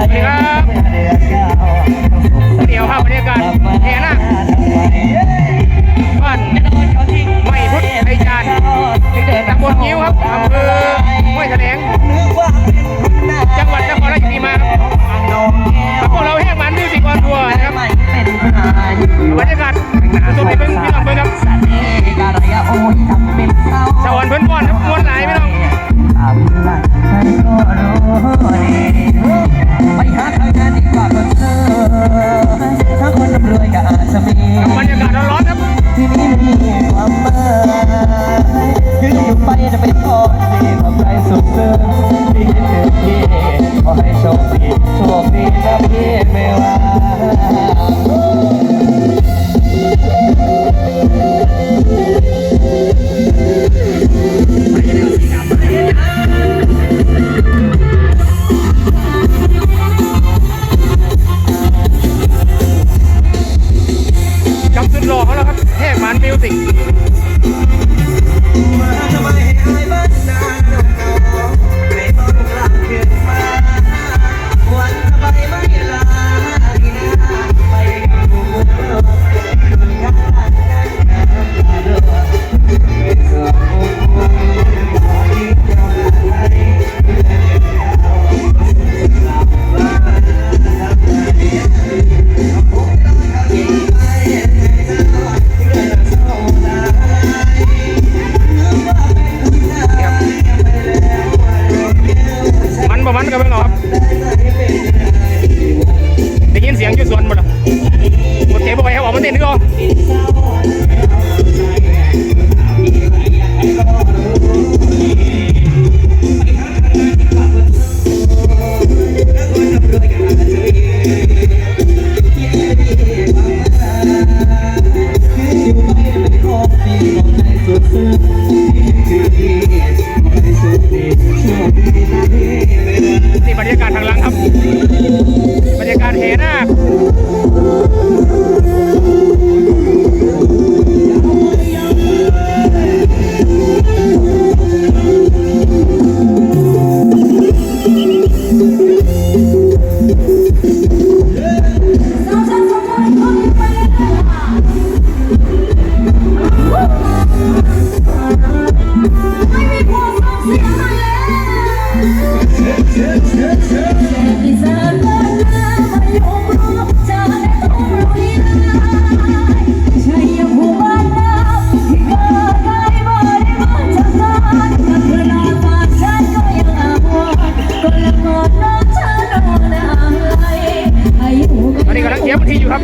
วัสดีครับเดี๋ยวครับบรรยากาศแท่นาคบ้านไม่พุทธในจานตำบลนิ้วครับอำเภอห้วยแถลงจังหวัดนครราชสีมาครับ Man Music. ทีอยู่ครับ